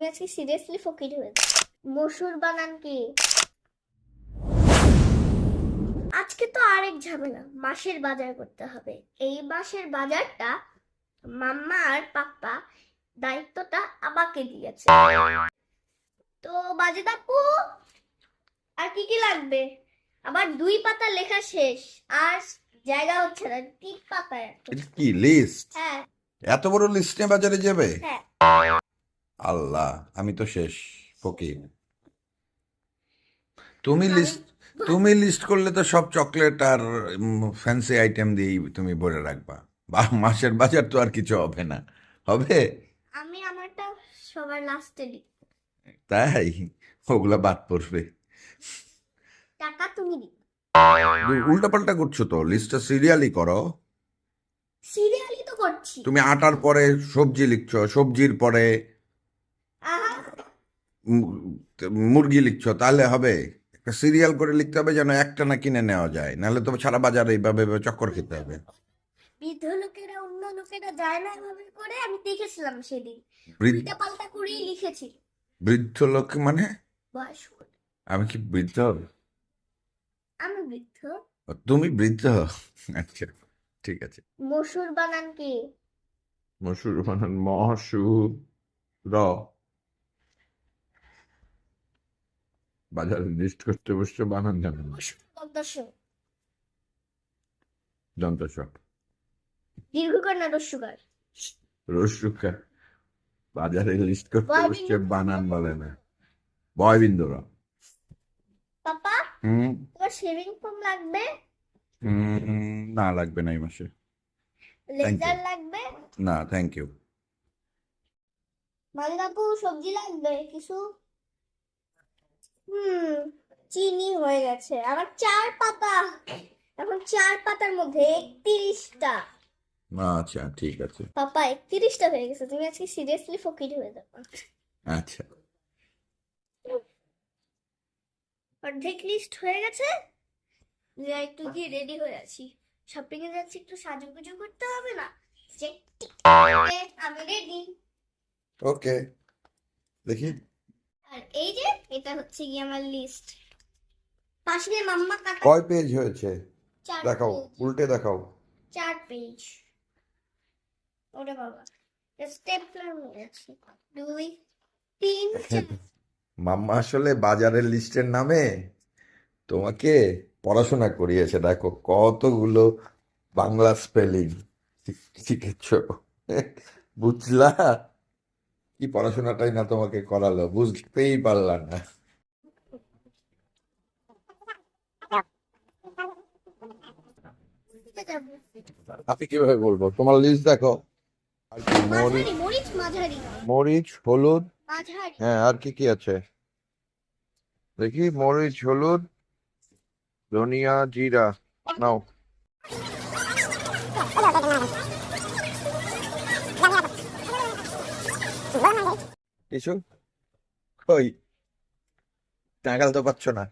আজকে সিরিয়াসলি ফকির হয়ে মসুর বানান কি? আজকে তো আরেক ঝামেলা মাসের বাজার করতে হবে। এই মাসের বাজারটা মাম্মা আর পাপ্পা দায়িত্বটা আমাকে দিয়েছে। তো বাজে আপু আর কি কি লাগবে? আবার দুই পাতা লেখা শেষ আর জায়গা হচ্ছে না তিন পাতায়। কি লিস্ট হ্যাঁ। এত বড় লিস্ট বাজারে যাবে? হ্যাঁ। আল্লাহ আমি তো শেষ ফকির। তুমি লিস্ট তুমি লিস্ট করলে তো সব চকলেট আর ফ্যান্সি আইটেম দিয়েই তুমি ভরে রাখবা। বা মাসের বাজার তো আর কিছু হবে না। হবে? আমি আমারটা সবার লাস্টে দিই। তাই? ওগুলা বাদ পড়বে। টাকা তুমি দিই উল্টা পাল্টা করছ তো লিস্টটা সিরিয়ালি করো। সিরিয়ালি তো করছি। তুমি আটার পরে সবজি লিখছো সবজির পরে মুরগি লিখছ তাহলে হবে। একটা সিরিয়াল করে লিখতে হবে যেন একটা না কিনে নেওয়া যায়। নাহলে তো সারা বাজারে এইভাবে চক্কর খেতে হবে। বৃদ্ধ লোকেরা অন্য লোকেরা যায় না এভাবে করে আমি দেখেছিলাম সেদিন। উল্টা পাল্টা করেই লিখেছি। বৃদ্ধ লোক মানে? বয়স আমি কি বৃদ্ধ? আমি বৃদ্ধ। তুমি বৃদ্ধ? আচ্ছা ঠিক আছে। মসুর বানান কি? মসুর বানান মসু র বাজারে লিস্ট করতে বসছে বানান জানেন দন্তস্ব যন্ত্র দীর্ঘকার না রস্যকার বাজারে লিস্ট করতে বানান বলে না। বয়বিন্দুরা পাপা হুম। তোমার শেভিং ফোম লাগবে? হুম, না লাগবে না এই মাসে। লেজার লাগবে? না থ্যাংক ইউ মালিকাপু সবজি লাগবে কিছু? হুম চিনি হয়ে গেছে। আমার চার পাতা। এখন চার পাতার মধ্যে একত্রিশটা। আচ্ছা ঠিক আছে। পাপা একত্রিশটা হয়ে গেছে। তুমি আজকে সিরিয়াসলি ফকির হয়ে যাবে। আচ্ছা। অর্ধেক লিস্ট হয়ে গেছে। যে একটু গিয়ে রেডি হয়ে আছি। শপিং এ যাচ্ছি একটু সাজুগুজু করতে হবে না? যে আমি রেডি ওকে দেখি। আর এই যে এটা হচ্ছে গিয়ে আমার লিস্ট পাশে মাম্মা কাটা কয় পেজ হয়েছে? চার দেখাও উল্টে দেখাও। চার পেজ ওরে বাবা। স্টেপলার নিয়েছি দুই তিন চার। মাম্মা আসলে বাজারের লিস্টের নামে তোমাকে পড়াশোনা করিয়েছে। দেখো কতগুলো বাংলা স্পেলিং শিখেছ। বুঝলা? কি পড়াশোনাটাই না তোমাকে করালো বুঝতেই পারলা না। আমি কীভাবে বলব? তোমার লিস্ট দেখো। আর কি মরিচ? মরিচ হলুদ? হ্যাঁ আর কি কি আছে? দেখি মরিচ হলুদ ধনিয়া জিরা। নাও। কিছু কই? নাগাল তো পাচ্ছ না।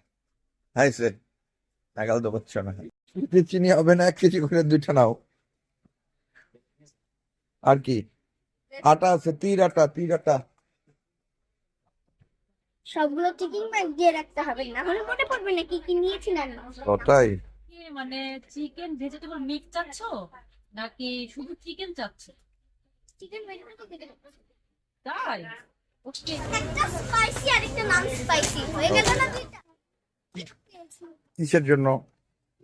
হাইছে নাগাল তো পাচ্ছ না। চিনি হবে না এক কেজি করে দুইটা নাও। আর কি? আটা আছে তীর আটা তীর আটা। সবগুলো চিকেন ব্যাগ দিয়ে রাখতে হবে না হলে মনে পড়বে না কি কি নিয়েছি না ওটাই মানে চিকেন ভেজিটেবল মিক্স চাচ্ছ নাকি শুধু চিকেন চাচ্ছ? Chicken vegetable. তাই? একটা স্পাইসি আর একটা নন স্পাইসি হয়ে গেল না দুইটা? কিসের জন্য?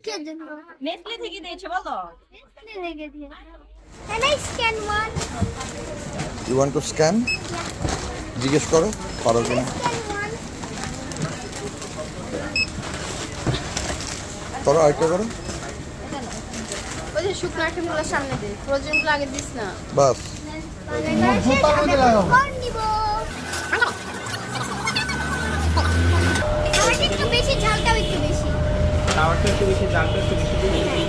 কে জন্য? নেসলে থেকে দিয়েছে বলো। লেগে দিয়ে Can I scan one? You want to scan জিজ্ঞেস করো পারো কিনা। করো আরেকটা করো। ওই যে শুকনো আইটেমগুলো সামনে দে ফ্রোজেনগুলো আগে দিস না। বাস। আমারটা একটু বেশি ঝালটাও একটু বেশি